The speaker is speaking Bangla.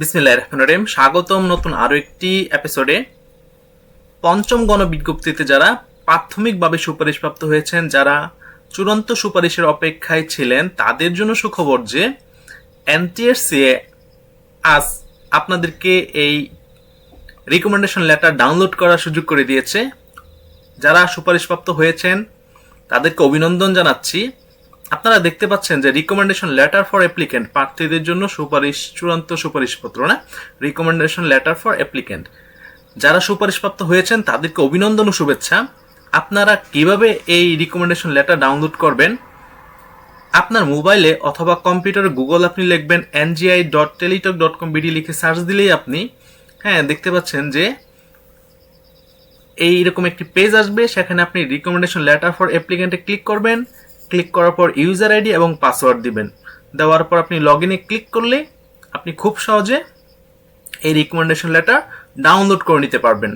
বিসমিল্লাহ রহমান স্বাগতম নতুন আরও একটি এপিসোডে পঞ্চম গণবিজ্ঞপ্তিতে যারা প্রাথমিকভাবে সুপারিশপ্রাপ্ত হয়েছেন, যারা চূড়ান্ত সুপারিশের অপেক্ষায় ছিলেন, তাদের জন্য সুখবর যে এনটিএসসিএ আজ আপনাদেরকে এই রিকমেন্ডেশন লেটার ডাউনলোড করার সুযোগ করে দিয়েছে। যারা সুপারিশপ্রাপ্ত হয়েছেন, তাদেরকে অভিনন্দন জানাচ্ছি। আপনারা দেখতে পাচ্ছেন যে রিকমেন্ডেশন লেটার ফর অ্যাপ্লিকেন্ট প্রার্থীদের জন্য সুপারিশ, চূড়ান্ত সুপারিশপত্র না? রিকমেন্ডেশন লেটার ফর অ্যাপ্লিকেন্ট যারা সুপারিশপ্রাপ্ত হয়েছেন, তাদেরকে অভিনন্দন ও শুভেচ্ছা। আপনারা কীভাবে এই রিকমেন্ডেশন লেটার ডাউনলোড করবেন? আপনার মোবাইলে অথবা কম্পিউটারে গুগল আপনি লিখবেন NGI dot Teletalk dot com BD লিখে সার্চ দিলেই আপনি হ্যাঁ দেখতে পাচ্ছেন যে এই এইরকম একটি পেজ আসবে। সেখানে আপনি রিকমেন্ডেশন লেটার ফর অ্যাপ্লিকেন্টে ক্লিক করবেন। ক্লিক করার পর ইউজার আইডি এবং পাসওয়ার্ড দিবেন। দেওয়ার পর আপনি লগ ইনে ক্লিক করলে আপনি খুব সহজে এই রিকমেন্ডেশন লেটার ডাউনলোড করে নিতে পারবেন।